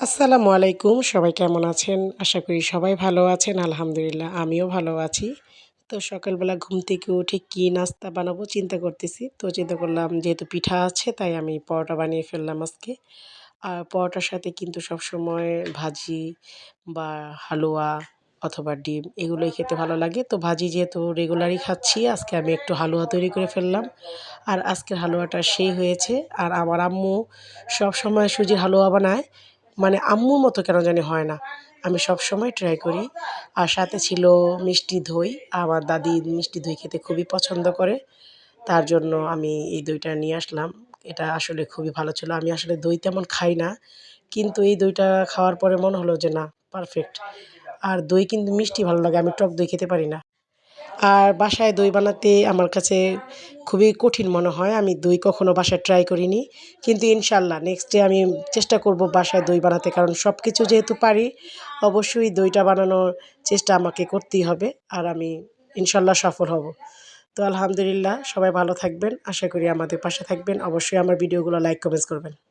আসসালামু আলাইকুম, সবাই কেমন আছেন? আশা করি সবাই ভালো আছেন, আলহামদুলিল্লাহ আমিও ভালো আছি। তো সকালবেলা ঘুম থেকে উঠে কী নাস্তা বানাবো চিন্তা করতেছি। তো চিন্তা করলাম, যেহেতু পিঠা আছে, তাই আমি পরোটা বানিয়ে ফেললাম আজকে। আর পরোটার সাথে কিন্তু সবসময় ভাজি বা হালুয়া অথবা ডিম এগুলোই খেতে ভালো লাগে। তো ভাজি যেহেতু রেগুলারই খাচ্ছি, আজকে আমি একটু হালুয়া তৈরি করে ফেললাম। আর আজকের হালুয়াটা সেই হয়েছে। আর আমার আম্মু সব সময় সুজির হালুয়া বানায়। মানে আম্মুর মতো কেন জানি হয় না। আমি সব সময় ট্রাই করি। আর সাথে ছিল মিষ্টি দই। আমার দাদি মিষ্টি দই খেতে খুবই পছন্দ করে। তার জন্য আমি এই দইটা নিয়ে আসলাম। এটা আসলে খুবই ভালো ছিল। আমি আসলে দই তেমন খাই না। কিন্তু এই দইটা খাওয়ার পরে মনে হলো যে না পারফেক্ট আর দই কিন্তু মিষ্টি ভালো লাগে। আমি টক দই খেতে পারি না। আর বাসায় দই বানাতে আমার কাছে খুবই কঠিন মনে হয়। আমি দই কখনও বাসায় ট্রাই করিনি। কিন্তু ইনশাল্লাহ নেক্সট ডে আমি চেষ্টা করব বাসায় দই বানাতে। কারণ সব কিছু যেহেতু পারি, অবশ্যই দইটা বানানোর চেষ্টা আমাকে করতেই হবে। আর আমি ইনশাল্লাহ সফল হব। তো আলহামদুলিল্লাহ, সবাই ভালো থাকবেন। আশা করি আমাদের পাশে থাকবেন। অবশ্যই আমার ভিডিওগুলো লাইক কমেন্টস করবেন।